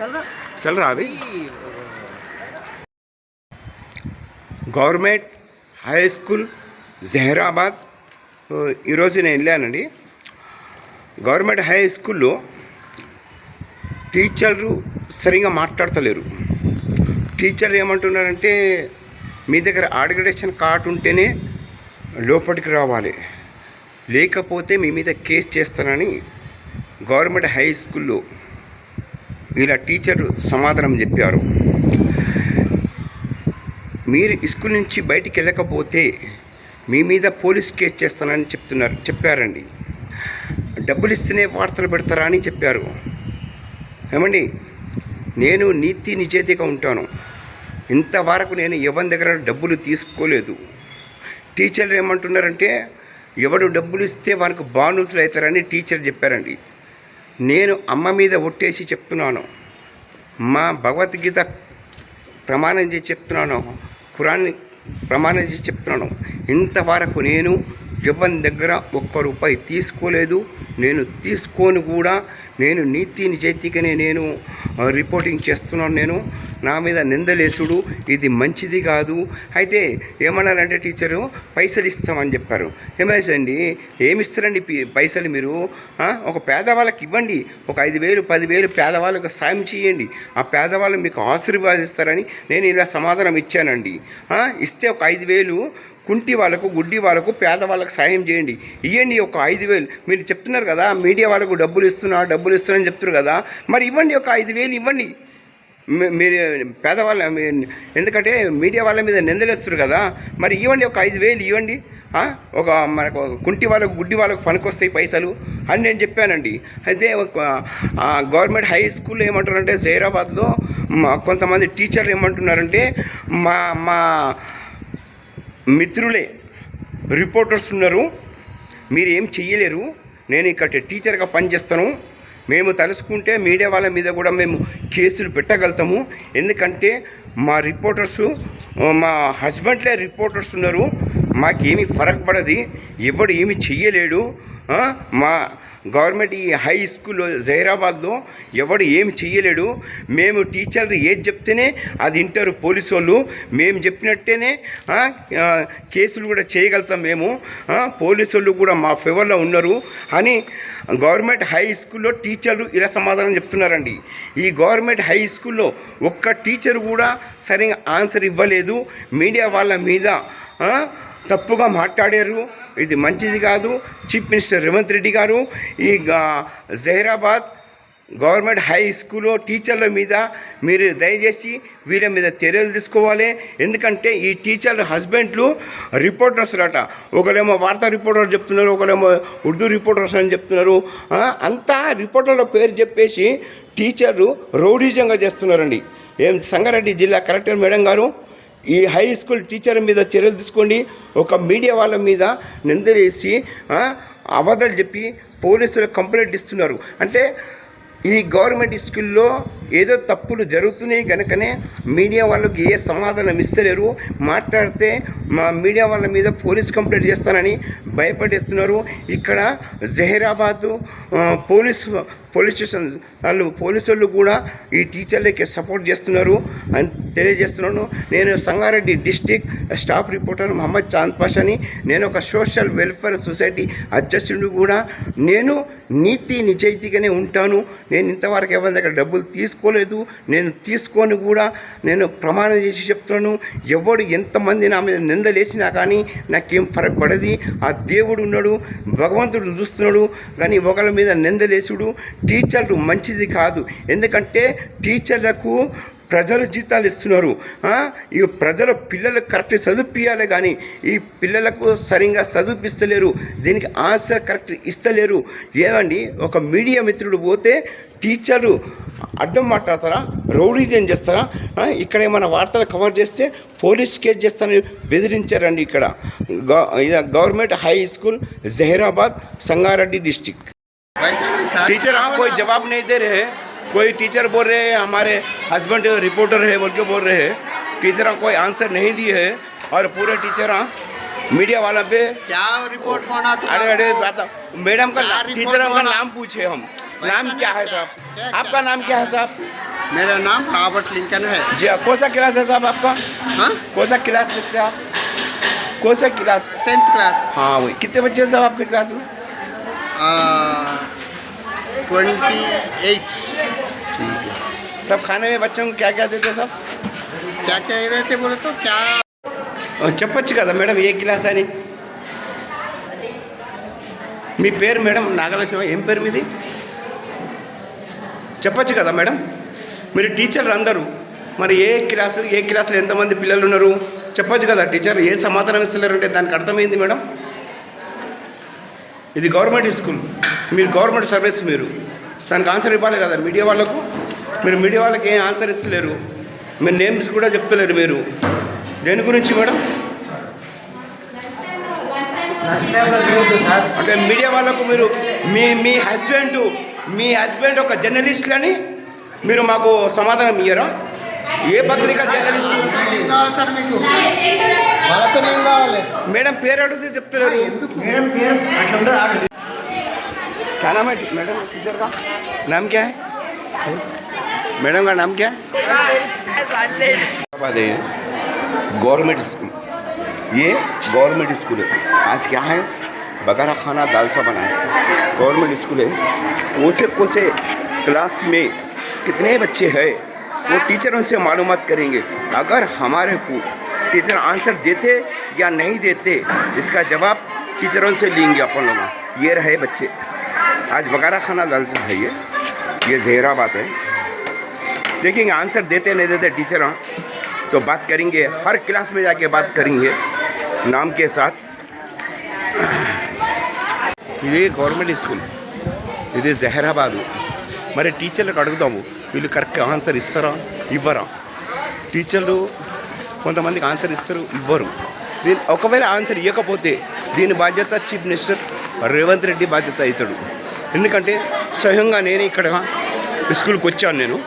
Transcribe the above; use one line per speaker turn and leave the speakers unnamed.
चल रहा
चल रहा अभी
अभी,
గవర్నమెంట్ హై స్కూల్ జహీరాబాద్ ఓ, ఈరోజు నేను వెళ్ళానండి గవర్నమెంట్ హై స్కూల్లో టీచర్లు సరిగా మాట్లాడతలేరు టీచర్ ఏమంటున్నారంటే మీ దగ్గర ఆర్గనైజేషన్ కార్డు ఉంటేనే లోపలికి రావాలి లేకపోతే మీ మీద కేసు చేస్తానని గవర్నమెంట్ హై స్కూల్లో ఇలా టీచర్ సమాధానం చెప్పారు. మీరు స్కూల్ నుంచి బయటికి వెళ్ళకపోతే మీ మీద పోలీస్ కేసు చేస్తానని చెప్తున్నారు చెప్పారండి. డబ్బులు ఇస్తేనే వార్తలు పెడతారా అని చెప్పారు. ఏమండి నేను నీతి నిజేతిగా ఉంటాను. ఇంతవరకు నేను ఎవరి దగ్గర డబ్బులు తీసుకోలేదు. టీచర్లు ఏమంటున్నారంటే ఎవడు డబ్బులు ఇస్తే వారికి బానుసులు అవుతారని టీచర్ చెప్పారండి. నేను అమ్మ మీద ఒట్టేసి చెప్తున్నాను. మా భగవద్గీత ప్రమాణం చేసి చెప్తున్నాను. ఖురాన్ ప్రమాణం చేసి చెప్తున్నాను. ఇంతవరకు నేను ఎవరి దగ్గర ఒక్క రూపాయి తీసుకోలేదు. నేను తీసుకొని కూడా. నేను నీతి నిజాయితీగానే నేను రిపోర్టింగ్ చేస్తున్నాను నేను. నా మీద నిందలేసుడు ఇది మంచిది కాదు. అయితే ఏమన్నారంటే టీచరు పైసలు ఇస్తామని చెప్పారు. ఏమేసండి ఏమి ఇస్తారండి పైసలు మీరు? ఒక పేదవాళ్ళకి ఇవ్వండి. ఒక ఐదు వేలు పదివేలు పేదవాళ్ళకు సాయం చేయండి. ఆ పేదవాళ్ళు మీకు ఆశీర్వాదిస్తారని నేను ఇలా సమాధానం ఇచ్చానండి. ఇస్తే ఒక ఐదు వేలు కుంటి వాళ్ళకు గుడ్డి వాళ్ళకు పేదవాళ్ళకు సాయం చేయండి. ఇవ్వండి ఒక ఐదు వేలు. మీరు చెప్తున్నారు కదా మీడియా వాళ్ళకు డబ్బులు ఇస్తున్నా డబ్బులు ఇస్తున్నారని చెప్తున్నారు కదా. మరి ఇవ్వండి ఒక ఐదు వేలు ఇవ్వండి. మీరు పేదవాళ్ళ ఎందుకంటే మీడియా వాళ్ళ మీద నిందలేస్తారు కదా. మరి ఇవ్వండి ఒక ఐదు వేలు ఇవ్వండి. ఒక మనకు కుంటి వాళ్ళకు గుడ్డి వాళ్ళకు పనికొస్తాయి పైసలు అని నేను చెప్పానండి. అయితే గవర్నమెంట్ హై స్కూల్లో ఏమంటారంటే జైరాబాద్లో కొంతమంది టీచర్లు ఏమంటున్నారంటే మా మా మిత్రులే రిపోర్టర్స్ ఉన్నారు. మీరు ఏం చెయ్యలేరు. నేను ఇక్కడ టీచర్గా పనిచేస్తాను. మేము తలుసుకుంటే మీడియా వాళ్ళ మీద కూడా మేము కేసులు పెట్టగలుగుతాము. ఎందుకంటే మా రిపోర్టర్స్ మా హస్బెండ్లే రిపోర్టర్స్ ఉన్నారు. మాకేమీ ఫరక్ పడది ఎవడు ఏమి చెయ్యలేడు. మా గవర్నమెంట్ ఈ హై స్కూల్లో జైరాబాద్లో ఎవడు ఏమి చెయ్యలేడు. మేము టీచర్లు ఏది చెప్తేనే అది వింటారు పోలీసు వాళ్ళు. మేము చెప్పినట్టేనే కేసులు కూడా చేయగలుగుతాం మేము. పోలీసు వాళ్ళు కూడా మా ఫేవర్లో ఉన్నారు. అని గవర్నమెంట్ హై స్కూల్లో టీచర్లు ఇలా సమాధానం చెప్తున్నారండి. ఈ గవర్నమెంట్ హై స్కూల్లో ఒక్క టీచర్ కూడా సరిగా ఆన్సర్ ఇవ్వలేదు. మీడియా వాళ్ళ మీద తప్పుగా మాట్లాడారు. ఇది మంచిది కాదు. చీఫ్ మినిస్టర్ రేవంత్ రెడ్డి గారు ఈ జహీరాబాద్ గవర్నమెంట్ హై స్కూల్లో టీచర్ల మీద మీరు దయచేసి వీళ్ళ మీద చర్యలు తీసుకోవాలి. ఎందుకంటే ఈ టీచర్ల హస్బెండ్లు రిపోర్టర్స్ అట ఒకరేమో వార్తా రిపోర్టర్ చెప్తున్నారు ఒకరేమో ఉర్దూ రిపోర్టర్స్ అని చెప్తున్నారు. అంతా రిపోర్టర్ల పేరు చెప్పేసి టీచర్లు రౌడీజంగా చేస్తున్నారండి. ఏం సంగారెడ్డి జిల్లా కలెక్టర్ మేడం గారు ఈ హై స్కూల్ టీచర్ మీద చర్యలు తీసుకోండి. ఒక మీడియా వాళ్ళ మీద నిందలేసి అబద్ధాలు చెప్పి పోలీసులు కంప్లైంట్ ఇస్తున్నారు. అంటే ఈ గవర్నమెంట్ స్కూల్లో ఏదో తప్పులు జరుగుతున్నాయి కనుకనే మీడియా వాళ్ళకి ఏ సమాధానం ఇస్తలేరు. మాట్లాడితే మా మీడియా వాళ్ళ మీద పోలీస్ కంప్లైంట్ చేస్తానని భయపడేస్తున్నారు. ఇక్కడ జహీరాబాదు పోలీసు పోలీస్ స్టేషన్ వాళ్ళు పోలీసు వాళ్ళు కూడా ఈ టీచర్లకి సపోర్ట్ చేస్తున్నారు అని తెలియజేస్తున్నాను. నేను Sangareddy district staff reporter Mohammed Chand పాషాని నేను ఒక సోషల్ వెల్ఫేర్ సొసైటీ అధ్యక్షుడు కూడా. నేను నీతి నిజాయితీగానే ఉంటాను. నేను ఇంతవరకు ఎవరి దగ్గర డబ్బులు తీసుకోలేదు. నేను తీసుకొని కూడా నేను ప్రమాణం చేసి చెప్తున్నాను. ఎవడు ఎంతమంది నా మీద నిందలేసినా కానీ నాకేం ఫరక్ పడది. ఆ దేవుడు ఉన్నాడు భగవంతుడు చూస్తున్నాడు. కానీ ఒకరి మీద నిందలేసుడు. టీచర్లు మంచిది కాదు. ఎందుకంటే టీచర్లకు ప్రజలు జీతాలు ఇస్తున్నారు. ఈ ప్రజలు పిల్లలకు కరెక్ట్ చదివిపించాలి కానీ ఈ పిల్లలకు సరిగా చదివిపిస్తలేరు. దీనికి ఆన్సర్ కరెక్ట్ ఇస్తలేరు. ఏమండి? ఒక మీడియా మిత్రుడు పోతే టీచర్లు అడ్డం మాట్లాడతారా? రౌడీజం చేస్తారా? ఇక్కడ ఏమైనా వార్తలు కవర్ చేస్తే పోలీస్ కేసు చేస్తారని బెదిరించారండి ఇక్కడ. Government high school Zaheerabad Sangareddy district. Teacher हाँ कोई जवाब नहीं दे रहे हैं। कोई टीचर बोल रहे हैं हमारे हस्बैंड रिपोर्टर है बोल के बोल रहे हैं। टीचर हाँ कोई आंसर नहीं दिए है और पूरे टीचर हाँ मीडिया वाला पे
क्या रिपोर्ट होना था
अरे अरे
तुम्हारा
मैडम का टीचर का नाम पूछे हम। नाम क्या है साहब? आपका नाम क्या है साहब?
मेरा नाम रॉबर्ट लिंकन है।
जी कौन सा क्लास है साहब आपका?
हाँ?
कौन सा क्लास लिखते हैं आप? कौन सा क्लास?
Tenth class.
हाँ वही। कितने बच्चे हैं साहब आपके क्लास में?
ट्वेंटी एट
सब खाने में बच्चों को क्या क्या देते हैं सब
क्या क्या रहे थे बोले तो क्या
చెప్పొచ్చు కదా మేడం ఏ క్లాస్ అని మీ పేరు మేడం నాగలక్ష్మి ఏం పేరు మీది చెప్పొచ్చు కదా మేడం మీరు టీచర్లు అందరూ మరి ఏ క్లాసు ఏ క్లాసులో ఎంతమంది పిల్లలు ఉన్నారు చెప్పొచ్చు కదా టీచర్ ఏ సమాధానం ఇస్తలేరంటే దానికి అర్థమైంది మేడం ఇది గవర్నమెంట్ స్కూల్ మీరు గవర్నమెంట్ సర్వీస్ మీరు. దానికి ఆన్సర్ ఇవ్వాలి కదా మీడియా వాళ్ళకు? మీరు మీడియా వాళ్ళకి ఏం ఆన్సర్ ఇస్తలేరు? మీరు నేమ్స్ కూడా చెప్తలేరు మీరు. దేని గురించి మేడం? అంటే మీడియా వాళ్ళకు మీరు మీ మీ హస్బెండ్ మీ హస్బెండ్ ఒక జర్నలిస్ట్లని మీరు మాకు సమాధానం ఇయ్యరా? ఏ పత్రిక జర్నలిస్ట్? మేడం పేరు అడిగితే చెప్తలేరు. क्या नाम है? मैडम टीचर का? नाम क्या है? मैडम का नाम क्या है? Government school. ये गवर्नमेंट स्कूल है। आज क्या है? बगारा खाना दाल सा बना है। गवर्नमेंट स्कूल है। कोसे कोसे क्लास में कितने बच्चे हैं? वो टीचरों से मालूम करेंगे। अगर हमारे को टीचर आंसर देते या नहीं देते, इसका जवाब टीचरों से लेंगे अपन लोग। ये रहे बच्चे। आज बगारा खाना दाल सा है ये ये जहरा बात है देखेंगे आंसर देते नहीं देते टीचर हाँ तो बात करेंगे हर क्लास में जाके बात करेंगे नाम के साथ ఇది గవర్నమెంట్ స్కూల్ ఇది జహరాబాదు మరి టీచర్లకు అడుగుతాము వీళ్ళు కరెక్ట్ ఆన్సర్ ఇస్తారా ఇవ్వరా టీచర్లు కొంతమందికి ఆన్సర్ ఇస్తారు ఇవ్వరు దీని ఒకవేళ ఆన్సర్ ఇవ్వకపోతే దీని బాధ్యత చీఫ్ మినిస్టర్ రేవంత్ రెడ్డి బాధ్యత అవుతాడు ఎందుకంటే స్వయంగా నేను ఇక్కడ స్కూల్కి వచ్చాను నేను.